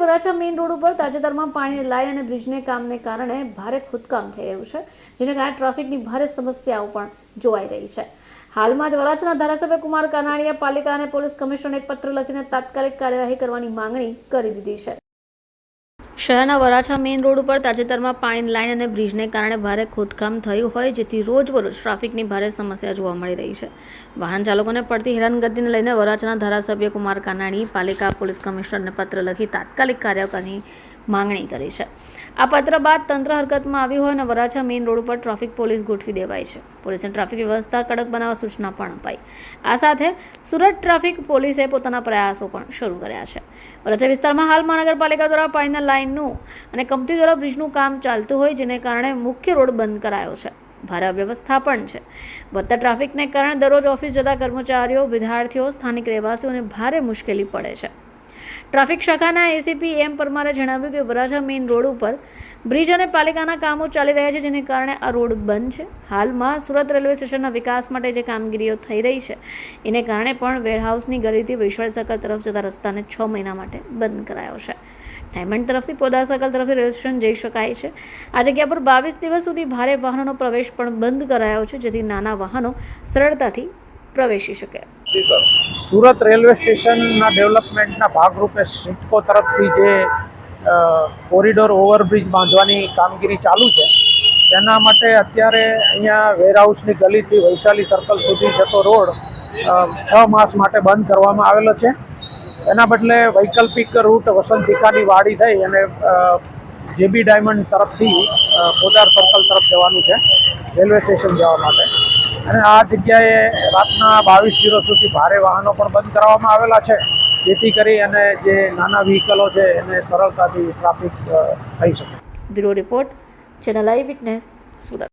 Varachha main road ઉપર તાજેતરમાં પાણીની લાઈન અને બ્રિજને કામને કારણે ભારે ખોદકામ થઈ રહ્યું છે, જેને કારણે ટ્રાફિકની ભારે સમસ્યાઓ પણ જોવાઈ રહી છે. હાલમાં જ વરાછાના ધારાસભ્ય કુમાર કાનાણીએ પાલિકા અને પોલીસ કમિશનરને એક પત્ર લખીને તાત્કાલિક કાર્યવાહી કરવાની માંગણી કરી દીધી છે. શહેરના વરાછા મેઇન રોડ ઉપર તાજેતરમાં પાણી લાઈન અને બ્રિજને કારણે ભારે ખોદકામ થયું હોય, જેથી રોજબરોજ ટ્રાફિકની ભારે સમસ્યા જોવા મળી રહી છે. વાહન ચાલકોને પડતી હેરાનગતિને લઈને વરાછાના ધારાસભ્ય કુમાર કાનાણી, પાલિકા પોલીસ કમિશનરને પત્ર લખી તાત્કાલિક કાર્યવાહીની માંગણી કરી છે. આ પત્ર બાદ તંત્ર હરકતમાં આવ્યું હોય અને વરાછા મેઇન રોડ ઉપર ટ્રાફિક પોલીસ ગોઠવી દેવાય છે. પોલીસને ટ્રાફિક વ્યવસ્થા કડક બનાવવા સૂચના પણ અપાઈ. આ સાથે સુરત ટ્રાફિક પોલીસે પોતાના પ્રયાસો પણ શરૂ કર્યા છે. વરાછા વિસ્તારમાં હાલ મહાનગરપાલિકા દ્વારા પાણીના લાઇનનું અને કંપની દ્વારા બ્રિજનું કામ ચાલતું હોય જેને કારણે મુખ્ય રોડ બંધ કરાયો છે. ભારે અવ્યવસ્થા પણ છે. વધતા ટ્રાફિકને કારણે દરરોજ ઓફિસ જતા કર્મચારીઓ, વિદ્યાર્થીઓ, સ્થાનિક રહેવાસીઓને ભારે મુશ્કેલી પડે છે. ટ્રાફિક શાખાના એસીપી એમ પરમારે જણાવ્યું કે વરાછા મેઇન રોડ ઉપર બ્રિજ અને પાલિકાના કામો ચાલી રહ્યા છે, જેને કારણે આ રોડ બંધ છે. હાલમાં સુરત રેલવે સ્ટેશનના વિકાસ માટે જે કામગીરીઓ થઈ રહી છે, એને કારણે પણ વેરહાઉસની ગલીથી વૈશાળ સર્કલ તરફ જતા રસ્તાને છ મહિના માટે બંધ કરાયો છે. ડાયમંડ તરફથી પોદા સર્કલ તરફથી રેલવે સ્ટેશન જઈ શકાય છે. આ જગ્યા પર બાવીસ દિવસ સુધી ભારે વાહનોનો પ્રવેશ પણ બંધ કરાયો છે, જેથી નાના વાહનો સરળતાથી પ્રવેશી શકે. સુરત રેલવે સ્ટેશનના ડેવલપમેન્ટના ભાગરૂપે સિડકો તરફથી જે કોરિડોર ઓવરબ્રિજ બાંધવાની કામગીરી ચાલુ છે, તેના માટે અત્યારે અહીંયા વેરહાઉસની ગલીથી વૈશાલી સર્કલ સુધી જતો રોડ છ માસ માટે બંધ કરવામાં આવેલો છે. એના બદલે વૈકલ્પિક રૂટ વસંતિકાની વાડી થઈ અને જેબી ડાયમંડ તરફથી પોદાર સર્કલ તરફ જવાનું છે, રેલવે સ્ટેશન જવા માટે. અને આ જગ્યાએ રાતના બાવીસ જીરો સુધી ભારે વાહનો પણ બંધ કરવામાં આવેલા છે. જેથી કરી અને જે નાના વ્હીકલો છે એને સરળતાથી ટ્રાફિક થઈ શકે. Bureau report, channel eyewitness, Surat.